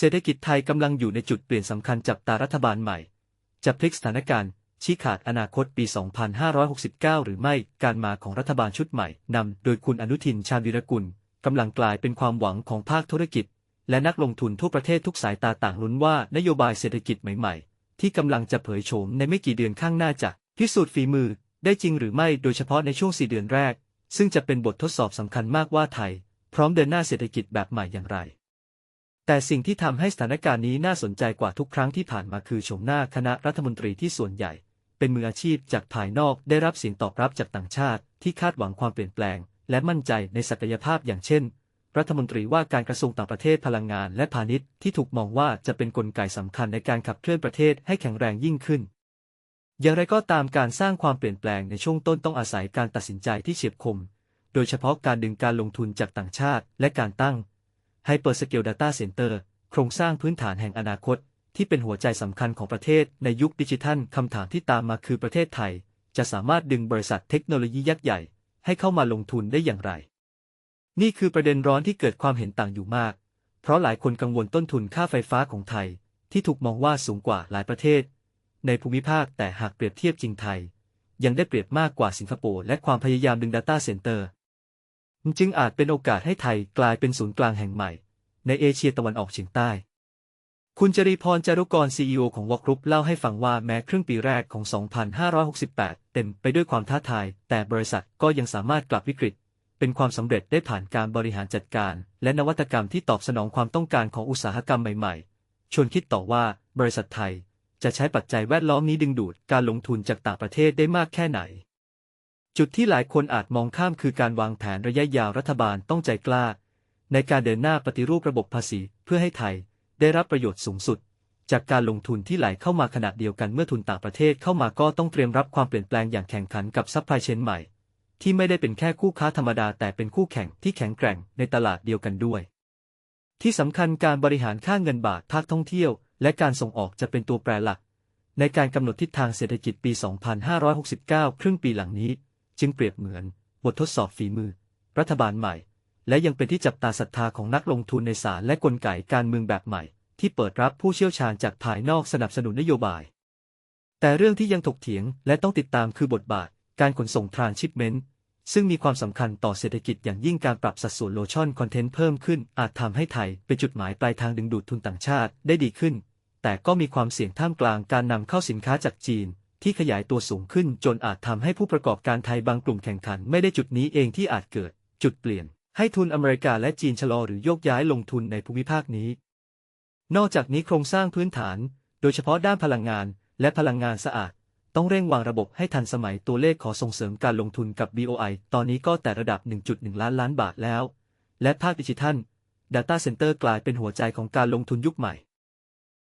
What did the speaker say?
เศรษฐกิจไทยกำลังอยู่ในจุดเปลี่ยนสำคัญจับตารัฐบาลใหม่ จะพลิกสถานการณ์ ชี้ขาดอนาคตปี 2569 หรือไม่ การมาของรัฐบาลชุดใหม่นำโดยคุณอนุทินชาญวิรกุลกำลังกลายเป็นความหวังของภาคธุรกิจ และนักลงทุนทั่วประเทศทุกสายตาต่างลุ้นว่านโยบายเศรษฐกิจใหม่ๆ ที่กำลังจะเผยโฉมในไม่กี่เดือนข้างหน้าจะพิสูจน์ฝีมือได้จริงหรือไม่โดยเฉพาะในช่วง 4 เดือนแรก ซึ่งจะเป็นบททดสอบสำคัญมากว่าไทย พร้อมเดินหน้าเศรษฐกิจแบบใหม่อย่างไร แต่สิ่งที่ทำให้สถานการณ์นี้น่าสนใจกว่าทุกครั้งที่ผ่านมาคือโฉมหน้าคณะรัฐมนตรีที่ส่วนใหญ่ เป็นมืออาชีพจากภายนอกได้รับเสียงตอบรับจากต่างชาติ ที่คาดหวังความเปลี่ยนแปลง และมั่นใจในศักยภาพอย่างเช่น รัฐมนตรีว่าการกระทรวงต่างประเทศพลังงานและพาณิชย์ที่ถูกมองว่าจะเป็นนกลไกสำคัญในการขับเคลื่อนประเทศให้แข็งแรงยิ่งขึ้น อย่างไรก็ตามการสร้างความเปลี่ยนแปลงในช่วงต้นต้องอาศัยการตัดสินใจที่เฉียบคม โดยเฉพาะการดึงการลงทุนจากต่างชาติ และการตั้ง Hyperscale Data Center โครงสร้างพื้นฐานแห่งอนาคต ที่เป็นหัวใจสำคัญของประเทศในยุคดิจิทัลคำถามที่ตามมาคือประเทศไทย จะสามารถดึงบริษัทเทคโนโลยียักษ์ใหญ่ ให้เข้ามาลงทุนได้อย่างไร นี่คือประเด็นร้อนที่เกิดความเห็นต่างอยู่มาก เพราะหลายคนกังวลต้นทุนค่าไฟฟ้าของไทย ที่ถูกมองว่าสูงกว่าหลายประเทศ ในภูมิภาคแต่หากเปรียบเทียบจริงไทย ยังได้เปรียบมากกว่าสิงคโปร์และความพยายามดึง Data Center จึงอาจเป็นโอกาสให้ไทยกลายเป็นศูนย์กลางแห่งใหม่ ในเอเชียตะวันออกเฉียงใต้ คุณจรีพรจารุกรซีอของวอกรุปเล่าให้ฟังว่าแม้ครึ่งปีแรกของ 2568 เต็มไปด้วยความท้าทาย แต่บริษัทก็ยังสามารถกลับวิกฤต เป็นความสำเร็จได้ผ่านการบริหารจัดการ และนวัตกรรมที่ตอบสนองความต้องการของอุตสาหกรรมใหม่ๆ ชวนคิดต่อว่าบริษัทไทยจะใช้ปัจจัยแวดล้อมนี้ดึงดูดการลงทุนจากต่างประเทศได้มากแค่ไหน จุดที่หลายคนอาจมองข้ามคือการวางแผนระยะยาวรัฐบาลต้องใจกล้า ในการเดินหน้าปฏิรูประบบภาษีเพื่อให้ไทย ได้รับประโยชน์สูงสุด จากการลงทุนที่ไหลเข้ามาขณะเดียวกันเมื่อทุนต่างประเทศเข้ามาก็ต้องเตรียมรับความเปลี่ยนแปลงอย่างแข่งขันกับซัพพลายเชนใหม่ ที่ไม่ได้เป็นแค่คู่ค้าธรรมดาแต่เป็นคู่แข่งที่แข็งแกร่งในตลาดเดียวกันด้วย ที่สำคัญการบริหารค่าเงินบาทภาคท่องเที่ยว และการส่งออกจะเป็นตัวแปรหลัก ในการกำหนดทิศทางเศรษฐกิจปี 2569 ครึ่งปีหลังนี้ จึงเปรียบเหมือนบททดสอบฝีมือ รัฐบาลใหม่ และยังเป็นที่จับตาศรัทธาของนักลงทุนในศาลและกลไกการเมืองแบบใหม่ ที่เปิดรับผู้เชี่ยวชาญจากภายนอกสนับสนุนนโยบาย แต่เรื่องที่ยังถกเถียงและต้องติดตามคือบทบาท การขนส่งทรานชิปเมนต์ซึ่งมีความสำคัญต่อเศรษฐกิจอย่างยิ่งการปรับสัดส่วนโลชั่นคอนเทนต์เพิ่มขึ้น อาจทำให้ไทยเป็นจุดหมายปลายทางดึงดูดทุนต่างชาติได้ดีขึ้น แต่ก็มีความเสี่ยงท่ามกลางการนำเข้าสินค้าจากจีน ที่ขยายตัวสูงขึ้นจนอาจทำให้ผู้ประกอบการไทยบางกลุ่มแข่งขันไม่ได้จุดนี้เองที่อาจเกิด จุดเปลี่ยน ให้ทุนอเมริกาและจีนชะลอหรือโยกย้ายลงทุนในภูมิภาคนี้ นอกจากนี้โครงสร้างพื้นฐาน โดยเฉพาะด้านพลังงานและพลังงานสะอาด ต้องเร่งวางระบบให้ทันสมัยตัวเลขขอส่งเสริมการลงทุนกับ BOI ตอนนี้ก็แต่ระดับ 1.1 ล้านล้านบาทแล้ว และภาคดิจิทัล Data Center กลายเป็นหัวใจของการลงทุนยุคใหม่